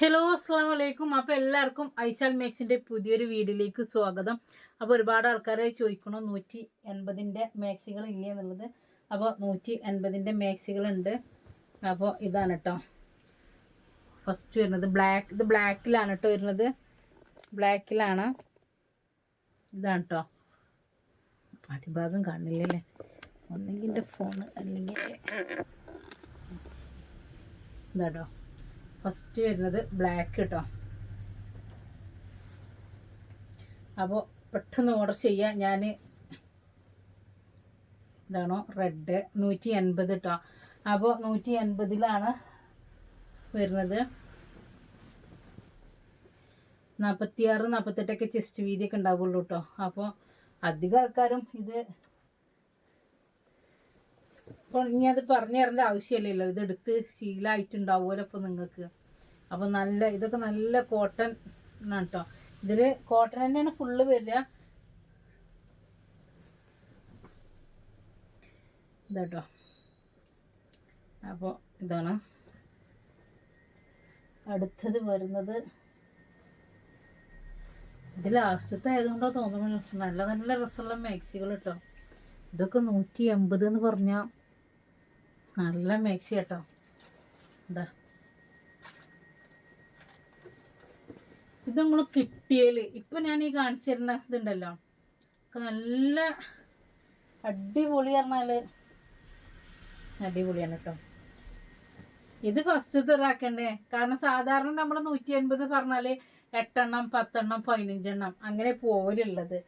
Hello അസ്സാം വലൈക്കും അപ്പോൾ എല്ലാവർക്കും ഐശാൽ മേക്സിന്റെ പുതിയൊരു വീഡിയോയിലേക്ക് സ്വാഗതം. അപ്പോൾ ഒരുപാട് ആൾക്കാരെ ചോദിക്കണം നൂറ്റി എൺപതിന്റെ മാക്സികൾ ഇല്ലേ എന്നുള്ളത്. അപ്പോൾ നൂറ്റി എൺപതിന്റെ മാക്സികളുണ്ട് അപ്പോൾ ഇതാണ് കേട്ടോ ഫസ്റ്റ് വരുന്നത് ബ്ലാക്ക് ഇത് ബ്ലാക്കിലാണ് കേട്ടോ വരുന്നത്. ബ്ലാക്കിലാണ് ഇതാണ് കേട്ടോ അടിഭാഗം കാണില്ലല്ലേ ഒന്നെങ്കിൽ എന്റെ ഫോൺ അല്ലെങ്കിൽ ഇതാട്ടോ ഫസ്റ്റ് വരുന്നത് ബ്ലാക്ക് കേട്ടോ അപ്പോൾ പെട്ടെന്ന് ഓർഡർ ചെയ്യുക ഞാൻ ഇതാണോ? റെഡ് നൂറ്റി എൺപത് കേട്ടോ അപ്പോൾ നൂറ്റി എൺപതിലാണ് വരുന്നത്. നാൽപ്പത്തിയാറ് നാൽപ്പത്തെട്ടൊക്കെ ചെസ്റ്റ് വീതിയൊക്കെ ഉണ്ടാവുള്ളൂ കേട്ടോ അപ്പോൾ അധികം ആൾക്കാരും ഇത് അപ്പോൾ ഇനി അത് പറഞ്ഞു തരേണ്ട ആവശ്യമില്ലല്ലോ. ഇതെടുത്ത് ശീലമായിട്ടുണ്ടാവുമല്ലോ അപ്പോൾ നിങ്ങൾക്ക്. അപ്പോൾ നല്ല ഇതൊക്കെ നല്ല കോട്ടൺ ആണ് കേട്ടോ ഇതിൽ കോട്ടൺ തന്നെയാണ് ഫുള്ള് വരിക. ഇതാട്ടോ അപ്പോൾ ഇതാണ്. അടുത്തത് വരുന്നത് ഇത് ലാസ്റ്റത്തെ ആയതുകൊണ്ടോ തോന്നുന്നു നല്ല നല്ല രസമുള്ള മാക്സികൾ കേട്ടോ ഇതൊക്കെ നൂറ്റി എൺപത് എന്ന് പറഞ്ഞാൽ നല്ല മിക്സി കേട്ടോ. എന്താ ഇത് നിങ്ങൾ കിട്ടിയാൽ ഇപ്പം ഞാൻ ഈ കാണിച്ചു തരുന്ന ഇതുണ്ടല്ലോ. നല്ല അടിപൊളി പറഞ്ഞാൽ അടിപൊളിയാണ് കേട്ടോ. ഇത് ഫസ്റ്റ് ഇതാക്കണ്ടേ? കാരണം സാധാരണ നമ്മൾ നൂറ്റി അൻപത് പറഞ്ഞാൽ എട്ടെണ്ണം പത്തെണ്ണം പതിനഞ്ചെണ്ണം അങ്ങനെ പോലുള്ളത്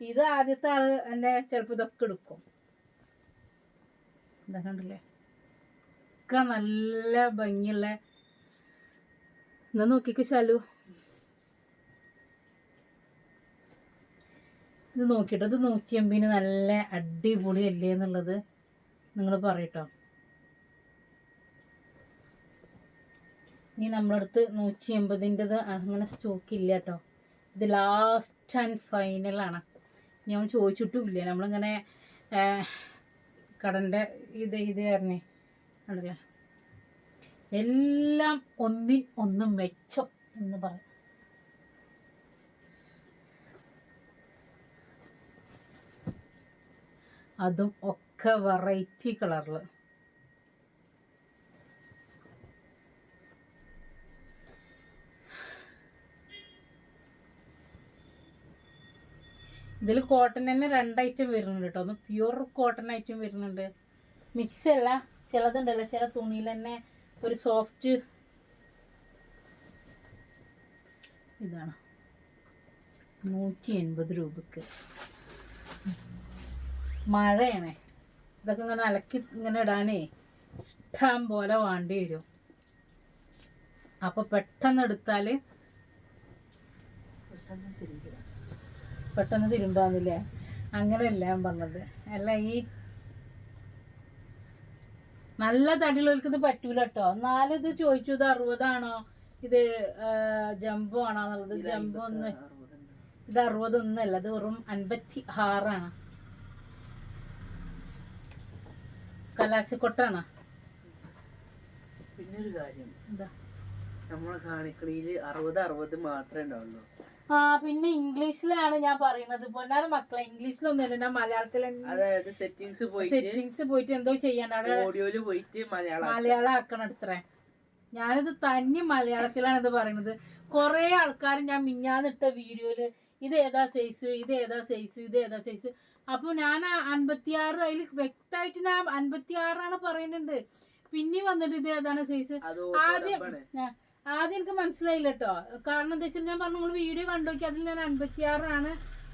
ഇത് ആദ്യത്തെ ആൾ എന്റെ ചിലപ്പോൾ ഇതൊക്കെ എടുക്കും. എന്താ കണ്ടില്ലേ? ഒക്കെ നല്ല ഭംഗിയുള്ള എന്നാ നോക്കിക്ക് ശാലു. ഇത് നോക്കിട്ടോ ഇത് നൂറ്റി എൺപതിന് നല്ല അടിപൊളി അല്ലേ എന്നുള്ളത് നിങ്ങൾ പറയട്ടോ. ഇനി നമ്മളടുത്ത് നൂറ്റി എൺപതിന്റെത് അങ്ങനെ സ്റ്റോക്ക് ഇല്ല കേട്ടോ ഇത് ലാസ്റ്റ് ആൻഡ് ഫൈനലാണ് ഞാൻ ചോദിച്ചിട്ടുമില്ല നമ്മളിങ്ങനെ കടന്റെ ഇത് ഇത് കാരണേ ആണല്ലേ? എല്ലാം ഒന്നിൽ ഒന്നും മെച്ചം എന്ന് പറയാം അതും ഒക്കെ വെറൈറ്റി കളറിൽ ഇതിൽ കോട്ടൺ തന്നെ രണ്ട് ഐറ്റം വരുന്നുണ്ട് കേട്ടോ ഒന്ന് പ്യുർ കോട്ടൺ ഐറ്റം വരുന്നുണ്ട്. മിക്സ് അല്ല. ചിലതുണ്ടല്ലോ ചില തുണിയിൽ തന്നെ ഒരു സോഫ്റ്റ് ഇതാണ്. നൂറ്റി എൺപത് രൂപക്ക്. മഴയാണേ. ഇതൊക്കെ ഇങ്ങനെ അലക്കി ഇങ്ങനെ ഇടാനേ ഇഷ്ടം പോലെ വേണ്ടി വരും. അപ്പൊ പെട്ടെന്ന് എടുത്താൽ പെട്ടെന്ന് തിരുമ്പാന്നില്ലേ? അങ്ങനെയല്ല ഞാൻ പറഞ്ഞത്. അല്ല ഈ നല്ല തടിയുള്ളവർക്ക് ഇത് പറ്റൂല കേട്ടോ എന്നാലും ഇത് ചോദിച്ചു ഇത് അറുപതാണോ? ഇത് ജംബോ ആണോ എന്നുള്ളത്? ജംബോ ഒന്ന് ഇത് അറുപതൊന്നല്ല ഇത് വെറും അൻപത്തി ആറാണ്. കലാശക്കൊട്ടാണ്? പിന്നെ ഒരു കാര്യം. എന്താ? നമ്മളെ കാണിക്കണിയിൽ അറുപത് അറുപത് മാത്രമേ ഉണ്ടാവുള്ളൂ. ആ പിന്നെ ഇംഗ്ലീഷിലാണ് ഞാൻ പറയുന്നത്. പൊന്നാറ് മക്കളെ ഇംഗ്ലീഷിലൊന്നുമില്ല. ഞാൻ മലയാളത്തിൽ അതായത് സെറ്റിങ്സ് പോയിട്ട് സെറ്റിങ്സ് പോയിട്ട് എന്തോ ചെയ്യണ്ട അവിടെ ഓഡിയോയിൽ പോയിട്ട് മലയാളം മലയാളം ആക്കണം അത്രേ ഞാനിത് തന്നെ മലയാളത്തിലാണ് ഇത് പറയുന്നത് കുറെ ആൾക്കാർ ഞാൻ മിഞ്ഞാന്നിട്ട വീഡിയോയിൽ ഇത് ഏതാ സൈസ് ഇത് ഏതാ സൈസ് ഇത് ഏതാ സൈസ് അപ്പൊ ഞാൻ അൻപത്തിയാറ് അതിൽ വ്യക്തമായിട്ട് ഞാൻ അൻപത്തിയാറാണ് പറയുന്നുണ്ട്. പിന്നെ വന്നിട്ട് ഇത് ഏതാണ് സൈസ് ആദ്യം ആദ്യം എനിക്ക് മനസ്സിലായില്ല കേട്ടോ കാരണം എന്താ വെച്ചാൽ ഞാൻ പറഞ്ഞു നിങ്ങൾ വീഡിയോ കണ്ടു നോക്കി അതിൽ ഞാൻ അൻപത്തിയാറാണ്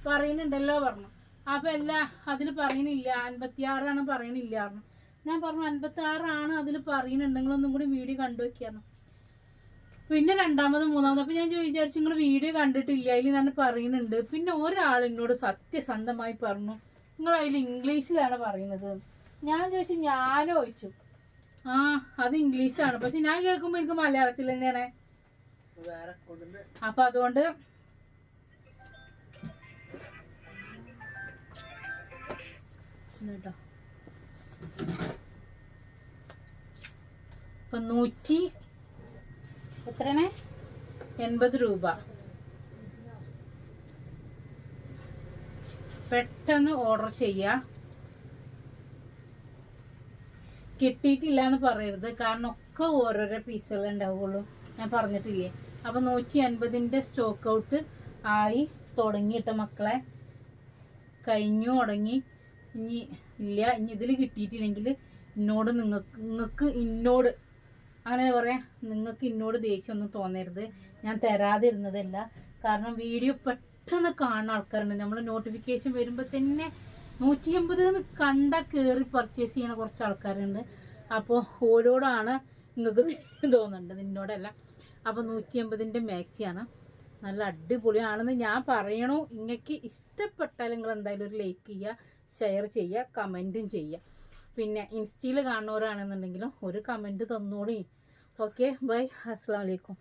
പറയുന്നുണ്ടല്ലോ പറഞ്ഞു. അപ്പൊ അല്ല അതിൽ പറയണില്ല അൻപത്തിയാറാണ് പറയണില്ല പറഞ്ഞു. ഞാൻ പറഞ്ഞു അൻപത്തി ആറാണ് അതിൽ പറയുന്നുണ്ട് നിങ്ങളൊന്നും കൂടി വീഡിയോ കണ്ടു നോക്കിയായിരുന്നു പിന്നെ രണ്ടാമതും മൂന്നാമതും അപ്പൊ ഞാൻ വിചാരിച്ചു നിങ്ങൾ വീഡിയോ കണ്ടിട്ടില്ല അതിൽ ഞാൻ പറയുന്നുണ്ട്. പിന്നെ ഒരാൾ എന്നോട് സത്യസന്ധമായി പറഞ്ഞു നിങ്ങൾ അതിൽ ഇംഗ്ലീഷിലാണ് പറയുന്നത്. ഞാൻ ചോദിച്ചു ഞാനോ? ചോദിച്ചു. ആ അത് ഇംഗ്ലീഷാണ്. പക്ഷെ ഞാൻ കേൾക്കുമ്പോ എനിക്ക് മലയാളത്തിൽ തന്നെയാണ്. അപ്പൊ അതുകൊണ്ട് ഇപ്പൊ നൂറ്റി എത്രയാണ്? എൺപത് രൂപ. പെട്ടെന്ന് ഓർഡർ ചെയ്യുക കിട്ടിയിട്ടില്ല എന്ന് പറയരുത്. കാരണം ഒക്കെ ഓരോരോ പീസുകൾ ഉണ്ടാവുള്ളൂ. ഞാൻ പറഞ്ഞിട്ടില്ലേ? അപ്പൊ നൂറ്റി അൻപതിന്റെ സ്റ്റോക്ക് ഔട്ട് ആയി തുടങ്ങിയിട്ട മക്കളെ. കഴിഞ്ഞു തുടങ്ങി. ഇനി ഇല്ല ഇനി ഇതിൽ കിട്ടിയിട്ടില്ലെങ്കിൽ എന്നോട് നിങ്ങൾക്ക് നിങ്ങൾക്ക് ഇന്നോട് അങ്ങനെ പറയാം. നിങ്ങൾക്ക് ഇന്നോട് ദേഷ്യമൊന്നും തോന്നരുത്. ഞാൻ തരാതിരുന്നതല്ല. കാരണം വീഡിയോ പെട്ടെന്ന് കാണുന്ന ആൾക്കാരുണ്ട്. നമ്മൾ നോട്ടിഫിക്കേഷൻ വരുമ്പോൾ തന്നെ നൂറ്റി എൺപത് കണ്ട കയറി പർച്ചേസ് ചെയ്യണ കുറച്ച് ആൾക്കാരുണ്ട്. അപ്പോൾ ഓരോടാണ് നിങ്ങൾക്ക് തോന്നുന്നുണ്ട് നിന്നോടല്ല. അപ്പോൾ നൂറ്റി എൺപതിന്റെ മാക്സിയാണ് നല്ല അടിപൊളിയാണെന്ന് ഞാൻ പറയണു. നിങ്ങൾക്ക് ഇഷ്ടപ്പെട്ടാൽ നിങ്ങൾ എന്തായാലും ഒരു ലൈക്ക് ചെയ്യുക ഷെയർ ചെയ്യുക കമന്റും ചെയ്യുക പിന്നെ ഇൻസ്റ്റയിൽ കാണുന്നവരാണെന്നുണ്ടെങ്കിലും ഒരു കമന്റ് തന്നോളി. ഓക്കെ ബൈ അസ്സാം വലൈക്കും